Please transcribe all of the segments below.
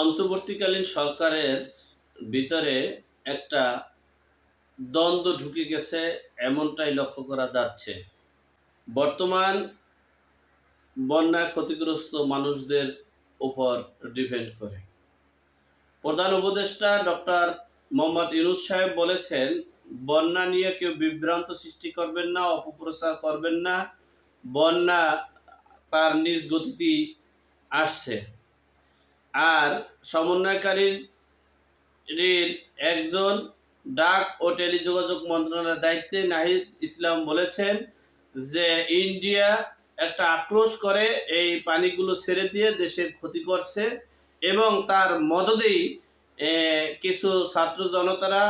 অন্তর্বর্তীকালীন সরকারের ভিতরে একটা দ্বন্দ্ব ঢুকে গেছে, এমনটাই লক্ষ্য করা যাচ্ছে। বর্তমান বন্যায় ক্ষতিগ্রস্ত মানুষদের উপর ডিপেন্ড করে। প্রধান উপদেষ্টা ডক্টর মোহাম্মদ ইউনুস সাহেব বলেছেন, বন্যা নিয়ে কেউ বিভ্রান্ত সৃষ্টি করবেন না, অপপ্রচার করবেন না। বন্যা তার নিজ গতিতেই আসছে। আর সমন্বয়কারীর একজন ডাক ও টেলিযোগাযোগ মন্ত্রণালয়ের দায়িত্বে নাহিদ ইসলাম বলেছেন যে ইন্ডিয়া একটা আক্রোশ করে, এই পানিগুলো ছেড়ে দিয়ে দেশের ক্ষতি করছে এবং তার মদদেই কিছু ছাত্র জনতারা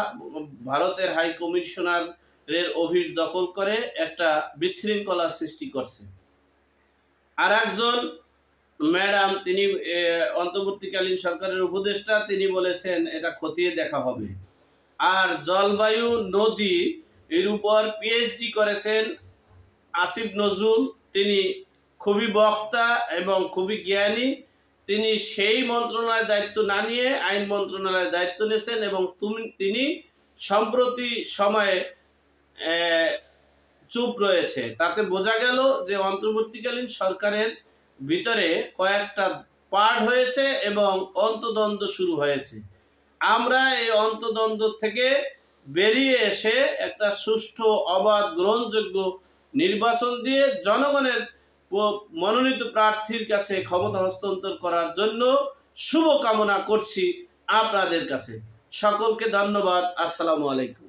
ভারতের হাই কমিশনারের অফিস দখল করে একটা বিশৃঙ্খলা সৃষ্টি করছে। আর একজন ম্যাডাম, তিনি অন্তর্বর্তীকালীন সরকারের উপদেষ্টা, তিনি বলেছেন, এটা খতিয়ে দেখা হবে। আর জলবায়ু নদী এর উপর পিএইচডি করেছেন আসিফ নজরুল। তিনি খুবই বক্তা এবং খুবই জ্ঞানী। তিনি সেই মন্ত্রণালয়ের দায়িত্ব না নিয়ে আইন মন্ত্রণালয়ের দায়িত্ব নিয়েছেন এবং তিনি সম্প্রতি সময়ে চুপ রয়েছে। তাতে বোঝা গেল যে অন্তর্বর্তীকালীন সরকারের ভিতরে কয়েকটা পার্ট হয়েছে এবং অন্তদ্বন্দ্ব শুরু হয়েছে। আমরা এই অন্তদ্বন্দ্ব থেকে বেরিয়ে এসে একটা সুষ্ঠু, অবাধ, গ্রহণযোগ্য নির্বাচন দিয়ে জনগণের মনোনীত প্রার্থীর কাছে ক্ষমতা হস্তান্তর করার জন্য শুভ কামনা করছি আপনাদের কাছে। সকলকে ধন্যবাদ। আসসালামু আলাইকুম।